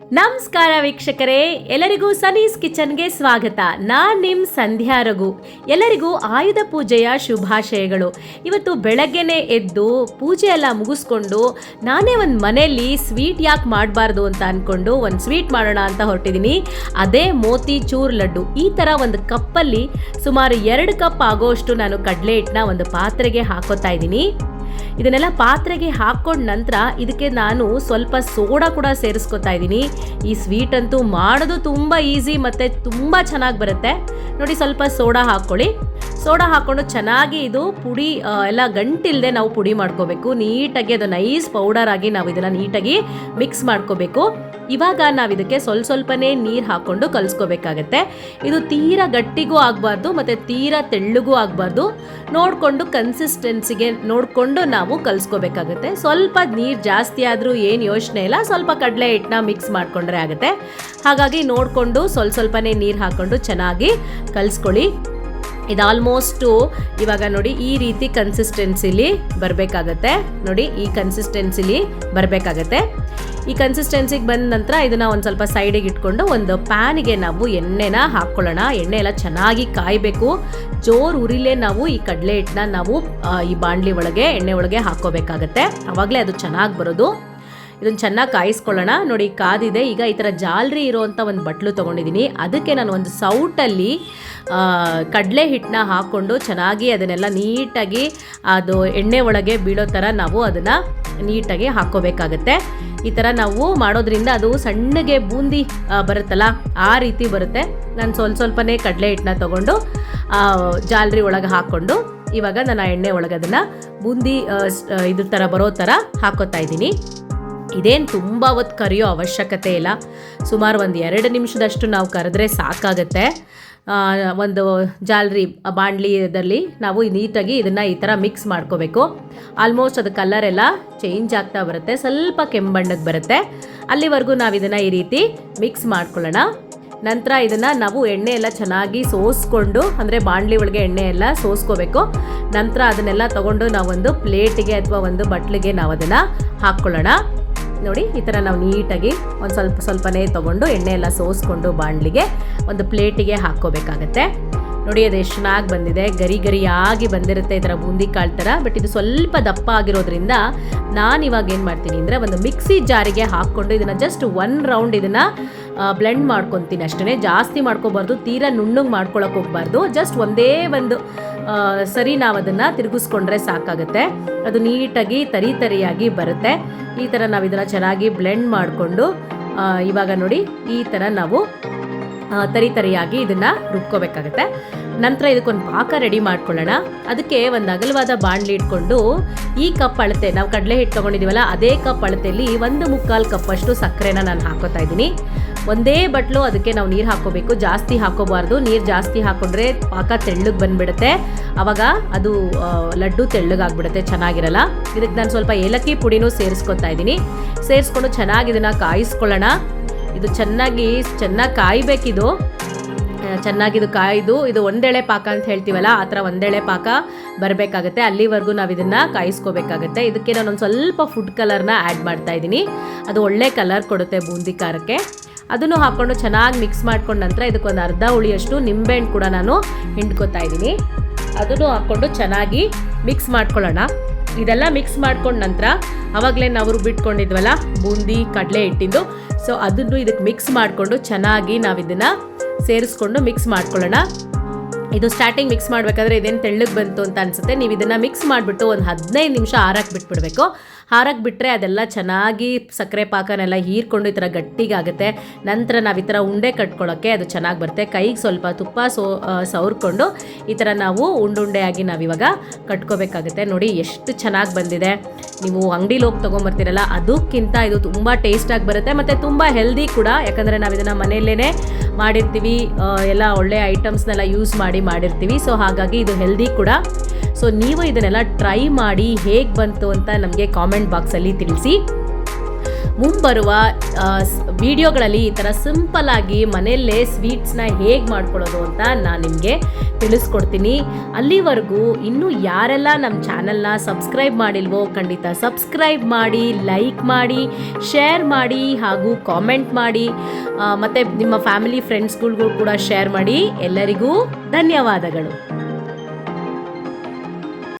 ನಮಸ್ಕಾರ ವೀಕ್ಷಕರೇ, ಎಲ್ಲರಿಗೂ ಸನೀಸ್ ಕಿಚನ್ಗೆ ಸ್ವಾಗತ. ನಾನು ನಿಮ್ ಸಂಧ್ಯಾ ರಘು. ಎಲ್ಲರಿಗೂ ಆಯುಧ ಪೂಜೆಯ ಶುಭಾಶಯಗಳು. ಇವತ್ತು ಬೆಳಗ್ಗೆನೆ ಎದ್ದು ಪೂಜೆ ಎಲ್ಲ ಮುಗಿಸ್ಕೊಂಡು ನಾನೇ ಒಂದು ಮನೆಯಲ್ಲಿ ಸ್ವೀಟ್ ಯಾಕೆ ಮಾಡಬಾರ್ದು ಅಂತ ಅಂದ್ಕೊಂಡು ಒಂದು ಸ್ವೀಟ್ ಮಾಡೋಣ ಅಂತ ಹೊರಟಿದ್ದೀನಿ ಅದೇ ಮೋತಿ ಚೂರ್ ಲಡ್ಡು. ಈ ಥರ ಒಂದು ಕಪ್ಪಲ್ಲಿ ಸುಮಾರು ಎರಡು ಕಪ್ ಆಗೋಷ್ಟು ನಾನು ಕಡಲೆ ಹಿಟ್ಟನ್ನ ಒಂದು ಪಾತ್ರೆಗೆ ಹಾಕೋತಾ ಇದ್ದೀನಿ. ಇದನ್ನೆಲ್ಲ ಪಾತ್ರೆಗೆ ಹಾಕೊಂಡ ನಂತರ ಇದಕ್ಕೆ ನಾನು ಸ್ವಲ್ಪ ಸೋಡಾ ಕೂಡ ಸೇರಿಸ್ಕೊತಾ ಇದ್ದೀನಿ. ಈ ಸ್ವೀಟ್ ಅಂತೂ ಮಾಡೋದು ತುಂಬ ಈಸಿ ಮತ್ತು ತುಂಬ ಚೆನ್ನಾಗಿ ಬರುತ್ತೆ. ನೋಡಿ ಸ್ವಲ್ಪ ಸೋಡಾ ಹಾಕ್ಕೊಳ್ಳಿ. ಸೋಡಾ ಹಾಕ್ಕೊಂಡು ಚೆನ್ನಾಗಿ ಇದು ಪುಡಿ ಎಲ್ಲ ಗಂಟಿಲ್ಲದೆ ನಾವು ಪುಡಿ ಮಾಡ್ಕೋಬೇಕು. ನೀಟಾಗಿ ಅದು ನೈಸ್ ಪೌಡರ್ ಆಗಿ ನಾವು ಇದನ್ನು ನೀಟಾಗಿ ಮಿಕ್ಸ್ ಮಾಡ್ಕೋಬೇಕು. ಇವಾಗ ನಾವು ಇದಕ್ಕೆ ಸ್ವಲ್ಪ ಸ್ವಲ್ಪನೇ ನೀರು ಹಾಕ್ಕೊಂಡು ಕಲಿಸ್ಕೋಬೇಕಾಗತ್ತೆ. ಇದು ತೀರಾ ಗಟ್ಟಿಗೂ ಆಗಬಾರ್ದು ಮತ್ತು ತೀರಾ ತೆಳ್ಳಗೂ ಆಗಬಾರ್ದು. ನೋಡಿಕೊಂಡು ಕನ್ಸಿಸ್ಟೆನ್ಸಿಗೆ ನೋಡಿಕೊಂಡು ನಾವು ಕಲಿಸ್ಕೋಬೇಕಾಗತ್ತೆ. ಸ್ವಲ್ಪ ನೀರು ಜಾಸ್ತಿ ಆದರೂ ಏನು ಯೋಚನೆ ಇಲ್ಲ. ಸ್ವಲ್ಪ ಕಡಲೆ ಹಿಟ್ಟನ್ನ ಮಿಕ್ಸ್ ಮಾಡಿಕೊಂಡ್ರೆ ಆಗುತ್ತೆ. ಹಾಗಾಗಿ ನೋಡಿಕೊಂಡು ಸ್ವಲ್ಪ ಸ್ವಲ್ಪನೇ ನೀರು ಹಾಕ್ಕೊಂಡು ಚೆನ್ನಾಗಿ ಕಲಿಸ್ಕೊಳ್ಳಿ. ಇದು ಆಲ್ಮೋಸ್ಟು ಇವಾಗ ನೋಡಿ ಈ ರೀತಿ ಕನ್ಸಿಸ್ಟೆನ್ಸಿಲಿ ಬರಬೇಕಾಗತ್ತೆ. ನೋಡಿ ಈ ಕನ್ಸಿಸ್ಟೆನ್ಸಿಲಿ ಬರಬೇಕಾಗತ್ತೆ. ಈ ಕನ್ಸಿಸ್ಟೆನ್ಸಿಗೆ ಬಂದ ನಂತರ ಇದನ್ನ ಒಂದು ಸ್ವಲ್ಪ ಸೈಡಿಗೆ ಇಟ್ಕೊಂಡು ಒಂದು ಪ್ಯಾನಿಗೆ ನಾವು ಎಣ್ಣೆನ ಹಾಕ್ಕೊಳ್ಳೋಣ ಎಣ್ಣೆ ಎಲ್ಲ ಚೆನ್ನಾಗಿ ಕಾಯಬೇಕು. ಜೋರು ಉರಿಲೇ ನಾವು ಈ ಕಡಲೆ ಹಿಟ್ಟನ್ನ ನಾವು ಈ ಬಾಣಲಿ ಒಳಗೆ, ಎಣ್ಣೆ ಒಳಗೆ ಹಾಕ್ಕೋಬೇಕಾಗತ್ತೆ. ಆವಾಗಲೇ ಅದು ಚೆನ್ನಾಗಿ ಬರೋದು. ಇದನ್ನ ಚೆನ್ನಾಗಿ ಕಾಯಿಸ್ಕೊಳ್ಳೋಣ. ನೋಡಿ, ಕಾದಿದೆ. ಈಗ ಈ ಥರ ಜಾಲ್ರಿ ಇರೋವಂಥ ಒಂದು ಬಟ್ಲು ತೊಗೊಂಡಿದ್ದೀನಿ ಅದಕ್ಕೆ ನಾನು ಒಂದು ಸೌಟಲ್ಲಿ ಕಡಲೆ ಹಿಟ್ಟನ್ನ ಹಾಕ್ಕೊಂಡು ಚೆನ್ನಾಗಿ ಅದನ್ನೆಲ್ಲ ನೀಟಾಗಿ, ಅದು ಎಣ್ಣೆ ಒಳಗೆ ಬೀಳೋ ಥರ ನಾವು ಅದನ್ನು ನೀಟಾಗಿ ಹಾಕ್ಕೋಬೇಕಾಗತ್ತೆ. ಈ ಥರ ನಾವು ಮಾಡೋದ್ರಿಂದ ಅದು ಸಣ್ಣಗೆ ಬೂಂದಿ ಬರುತ್ತಲ್ಲ, ಆ ರೀತಿ ಬರುತ್ತೆ. ನಾನು ಸ್ವಲ್ಪ ಸ್ವಲ್ಪನೇ ಕಡಲೆ ಹಿಟ್ಟನ್ನ ತೊಗೊಂಡು ಜಾಲರಿ ಒಳಗೆ ಹಾಕ್ಕೊಂಡು, ಇವಾಗ ನಾನು ಆ ಎಣ್ಣೆ ಒಳಗೆ ಅದನ್ನು ಬೂಂದಿ ಇದ್ರ ಥರ ಬರೋ ಥರ ಹಾಕೋತಾ ಇದ್ದೀನಿ. ಇದೇನು ತುಂಬ ಹೊತ್ತು ಕರೆಯೋ ಅವಶ್ಯಕತೆ ಇಲ್ಲ. ಸುಮಾರು ಒಂದು ಎರಡು ನಿಮಿಷದಷ್ಟು ನಾವು ಕರೆದ್ರೆ ಸಾಕಾಗತ್ತೆ. ಒಂದು ಜಾಲರಿ ಬಾಣಲಿದಲ್ಲಿ ನಾವು ನೀಟಾಗಿ ಇದನ್ನು ಈ ಥರ ಮಿಕ್ಸ್ ಮಾಡ್ಕೋಬೇಕು. ಆಲ್ಮೋಸ್ಟ್ ಅದು ಕಲರ್ ಎಲ್ಲ ಚೇಂಜ್ ಆಗ್ತಾ ಬರುತ್ತೆ, ಸ್ವಲ್ಪ ಕೆಂಬಣ್ಣಕ್ಕೆ ಬರುತ್ತೆ. ಅಲ್ಲಿವರೆಗೂ ನಾವು ಇದನ್ನು ಈ ರೀತಿ ಮಿಕ್ಸ್ ಮಾಡ್ಕೊಳ್ಳೋಣ. ನಂತರ ಇದನ್ನು ನಾವು ಎಣ್ಣೆ ಎಲ್ಲ ಚೆನ್ನಾಗಿ ಸೋಸ್ಕೊಂಡು, ಅಂದರೆ ಬಾಣಲಿ ಒಳಗೆ ಎಣ್ಣೆ ಎಲ್ಲ ಸೋಸ್ಕೋಬೇಕು. ನಂತರ ಅದನ್ನೆಲ್ಲ ತಗೊಂಡು ನಾವೊಂದು ಪ್ಲೇಟಿಗೆ ಅಥವಾ ಒಂದು ಬಟ್ಲಿಗೆ ನಾವು ಅದನ್ನು ಹಾಕ್ಕೊಳ್ಳೋಣ. ನೋಡಿ, ಈ ಥರ ನಾವು ನೀಟಾಗಿ ಒಂದು ಸ್ವಲ್ಪ ಸ್ವಲ್ಪನೇ ತೊಗೊಂಡು ಎಣ್ಣೆ ಎಲ್ಲ ಸೋಸ್ಕೊಂಡು ಬಾಣಲಿಗೆ ಒಂದು ಪ್ಲೇಟಿಗೆ ಹಾಕ್ಕೋಬೇಕಾಗತ್ತೆ. ನೋಡಿ, ಅದು ಎಷ್ಟು ಚೆನ್ನಾಗಿ ಬಂದಿದೆ. ಗರಿ ಗರಿಯಾಗಿ ಬಂದಿರುತ್ತೆ ಈ ಥರ ಬೂಂದಿ ಕಾಳು ಥರ ಬಟ್ ಇದು ಸ್ವಲ್ಪ ದಪ್ಪ ಆಗಿರೋದ್ರಿಂದ ನಾನು ಇವಾಗ ಏನು ಮಾಡ್ತೀನಿ ಅಂದರೆ ಒಂದು ಮಿಕ್ಸಿ ಜಾರಿಗೆ ಹಾಕ್ಕೊಂಡು ಇದನ್ನು ಜಸ್ಟ್ ಒನ್ ರೌಂಡ್ ಇದನ್ನು ಬ್ಲೆಂಡ್ ಮಾಡ್ಕೊತೀನಿ ಅಷ್ಟೇ ಜಾಸ್ತಿ ಮಾಡ್ಕೋಬಾರ್ದು, ತೀರಾ ನುಣ್ಣಗೆ ಮಾಡ್ಕೊಳಕ್ಕೆ ಹೋಗ್ಬಾರ್ದು. ಜಸ್ಟ್ ಒಂದೇ ಒಂದು ಸರಿ ನಾವು ಅದನ್ನು ತಿರುಗಿಸ್ಕೊಂಡ್ರೆ ಸಾಕಾಗುತ್ತೆ. ಅದು ನೀಟಾಗಿ ತರಿ ತರಿಯಾಗಿ ಬರುತ್ತೆ. ಈ ಥರ ನಾವು ಇದನ್ನು ಚೆನ್ನಾಗಿ ಬ್ಲೆಂಡ್ ಮಾಡಿಕೊಂಡು ಇವಾಗ ನೋಡಿ ಈ ಥರ ನಾವು ತರಿ ತರಿಯಾಗಿ ಇದನ್ನು ರುಬ್ಕೋಬೇಕಾಗತ್ತೆ. ನಂತರ ಇದಕ್ಕೊಂದು ಪಾಕ ರೆಡಿ ಮಾಡ್ಕೊಳ್ಳೋಣ. ಅದಕ್ಕೆ ಒಂದು ಅಗಲವಾದ ಬಾಣಲಿ ಇಟ್ಕೊಂಡು, ಈ ಕಪ್ ಅಳತೆ, ನಾವು ಕಡಲೆ ಹಿಟ್ಟು ತೊಗೊಂಡಿದ್ದೀವಲ್ಲ ಅದೇ ಕಪ್ ಅಳತೆಯಲ್ಲಿ ಒಂದು ಮುಕ್ಕಾಲು ಕಪ್ಪಷ್ಟು ಸಕ್ಕರೆನ ನಾನು ಹಾಕೋತಾ ಇದ್ದೀನಿ. ಒಂದೇ ಬಟ್ಲು ಅದಕ್ಕೆ ನಾವು ನೀರು ಹಾಕೋಬೇಕು. ಜಾಸ್ತಿ ಹಾಕೋಬಾರ್ದು. ನೀರು ಜಾಸ್ತಿ ಹಾಕೊಂಡ್ರೆ ಪಾಕ ತೆಳ್ಳಗೆ ಬಂದ್ಬಿಡುತ್ತೆ. ಅವಾಗ ಅದು ಲಡ್ಡು ತೆಳ್ಳಗಾಗ್ಬಿಡುತ್ತೆ ಚೆನ್ನಾಗಿರಲ್ಲ. ಇದಕ್ಕೆ ನಾನು ಸ್ವಲ್ಪ ಏಲಕ್ಕಿ ಪುಡಿನೂ ಸೇರಿಸ್ಕೊತಾ ಇದ್ದೀನಿ. ಸೇರಿಸ್ಕೊಂಡು ಚೆನ್ನಾಗಿ ಇದನ್ನು ಕಾಯಿಸ್ಕೊಳ್ಳೋಣ. ಇದು ಚೆನ್ನಾಗಿ ಚೆನ್ನಾಗಿ ಕಾಯಬೇಕಿದು. ಚೆನ್ನಾಗಿ ಇದು ಕಾಯ್ದು ಇದು ಒಂದೆಳೆ ಪಾಕ ಅಂತ ಹೇಳ್ತೀವಲ್ಲ, ಆ ಥರ ಒಂದೆಳೆ ಪಾಕ ಬರಬೇಕಾಗುತ್ತೆ. ಅಲ್ಲಿವರೆಗೂ ನಾವು ಇದನ್ನು ಕಾಯಿಸ್ಕೋಬೇಕಾಗತ್ತೆ. ಇದಕ್ಕೆ ನಾನು ಒಂದು ಸ್ವಲ್ಪ ಫುಡ್ ಕಲರ್ನ ಆ್ಯಡ್ ಮಾಡ್ತಾ ಇದ್ದೀನಿ. ಅದು ಒಳ್ಳೆ ಕಲರ್ ಕೊಡುತ್ತೆ ಬೂಂದಿ ಖಾರಕ್ಕೆ. ಅದನ್ನು ಹಾಕ್ಕೊಂಡು ಚೆನ್ನಾಗಿ ಮಿಕ್ಸ್ ಮಾಡ್ಕೊಂಡ ನಂತರ ಇದಕ್ಕೊಂದು ಅರ್ಧ ಉಳಿಯಷ್ಟು ನಿಂಬೆಹಣ್ಣು ಕೂಡ ನಾನು ಹಿಂಡ್ಕೋತಾ ಇದ್ದೀನಿ. ಅದನ್ನು ಹಾಕ್ಕೊಂಡು ಚೆನ್ನಾಗಿ ಮಿಕ್ಸ್ ಮಾಡ್ಕೊಳ್ಳೋಣ. ಇದೆಲ್ಲ ಮಿಕ್ಸ್ ಮಾಡ್ಕೊಂಡ ನಂತರ ಅವಾಗಲೇ ನಾವು ರುಬ್ಬಿಟ್ಕೊಂಡಿದ್ವಲ್ಲ, ಬೂಂದಿ, ಕಡಲೆ ಹಿಟ್ಟಿಂದು. ಸೊ ಅದನ್ನು ಇದಕ್ಕೆ ಮಿಕ್ಸ್ ಮಾಡಿಕೊಂಡು ಚೆನ್ನಾಗಿ ನಾವು ಇದನ್ನು ಸೇರಿಸ್ಕೊಂಡು ಮಿಕ್ಸ್ ಮಾಡ್ಕೊಳ್ಳೋಣ. ಇದು ಸ್ಟಾರ್ಟಿಂಗ್ ಮಿಕ್ಸ್ ಮಾಡಬೇಕಾದ್ರೆ ಇದೇನು ತೆಳ್ಳಗೆ ಬಂತು ಅಂತ ಅನಿಸುತ್ತೆ. ನೀವು ಇದನ್ನು ಮಿಕ್ಸ್ ಮಾಡಿಬಿಟ್ಟು ಒಂದು ಹದಿನೈದು ನಿಮಿಷ ಆರಾಕ್ಬಿಟ್ಬಿಡ್ಬೇಕು ಬಿಟ್ಬಿಡಬೇಕು. ಹಾರಕ್ಕೆ ಬಿಟ್ಟರೆ ಅದೆಲ್ಲ ಚೆನ್ನಾಗಿ ಸಕ್ಕರೆ ಪಾಕನೆಲ್ಲ ಹೀರ್ಕೊಂಡು ಈ ಥರ ಗಟ್ಟಿಗಾಗುತ್ತೆ ನಂತರ ನಾವು ಈ ಥರ ಉಂಡೆ ಕಟ್ಕೊಳ್ಳೋಕ್ಕೆ ಅದು ಚೆನ್ನಾಗಿ ಬರುತ್ತೆ. ಕೈಗೆ ಸ್ವಲ್ಪ ತುಪ್ಪ ಸೋ ಸವರ್ಕೊಂಡು ಈ ಥರ ನಾವು ಉಂಡುಂಡೆಯಾಗಿ ನಾವಿವಾಗ ಕಟ್ಕೋಬೇಕಾಗುತ್ತೆ. ನೋಡಿ ಎಷ್ಟು ಚೆನ್ನಾಗಿ ಬಂದಿದೆ. ನೀವು ಅಂಗಡಿಲಿ ಹೋಗಿ ತೊಗೊಂಬರ್ತೀರಲ್ಲ, ಅದಕ್ಕಿಂತ ಇದು ತುಂಬ ಟೇಸ್ಟಾಗಿ ಬರುತ್ತೆ ಮತ್ತು ತುಂಬ ಹೆಲ್ದಿ ಕೂಡ. ಯಾಕಂದರೆ ನಾವು ಇದನ್ನು ಮನೆಯಲ್ಲೇ ಮಾಡಿರ್ತೀವಿ. ಎಲ್ಲ ಒಳ್ಳೆ ಐಟಮ್ಸ್ನೆಲ್ಲ ಯೂಸ್ ಮಾಡಿ ಮಾಡಿರ್ತೀವಿ. ಸೊ ಹಾಗಾಗಿ ಇದು ಹೆಲ್ದಿ ಕೂಡ. ಸೊ ನೀವು ಇದನ್ನೆಲ್ಲ ಟ್ರೈ ಮಾಡಿ ಹೇಗೆ ಬಂತು ಅಂತ ನಮಗೆ ಕಾಮೆಂಟ್ ಬಾಕ್ಸಲ್ಲಿ ತಿಳಿಸಿ. ಮುಂಬರುವ ವಿಡಿಯೋಗಳಲ್ಲಿ ಈ ಥರ ಸಿಂಪಲ್ ಆಗಿ ಮನೆಯಲ್ಲೇ ಸ್ವೀಟ್ಸ್ನ ಹೇಗೆ ಮಾಡ್ಕೊಳ್ಳೋದು ಅಂತ ನಾನು ನಿಮಗೆ ತಿಳಿಸ್ಕೊಡ್ತೀನಿ. ಅಲ್ಲಿವರೆಗೂ ಇನ್ನೂ ಯಾರೆಲ್ಲ ನಮ್ಮ ಚಾನಲ್ನ ಸಬ್ಸ್ಕ್ರೈಬ್ ಮಾಡಿಲ್ವೋ ಖಂಡಿತ ಸಬ್ಸ್ಕ್ರೈಬ್ ಮಾಡಿ ಲೈಕ್ ಮಾಡಿ ಶೇರ್ ಮಾಡಿ ಹಾಗೂ ಕಾಮೆಂಟ್ ಮಾಡಿ. ಮತ್ತೆ ನಿಮ್ಮ ಫ್ಯಾಮಿಲಿ ಫ್ರೆಂಡ್ಸ್ಗಳಿಗೂ ಕೂಡ ಶೇರ್ ಮಾಡಿ. ಎಲ್ಲರಿಗೂ ಧನ್ಯವಾದಗಳು.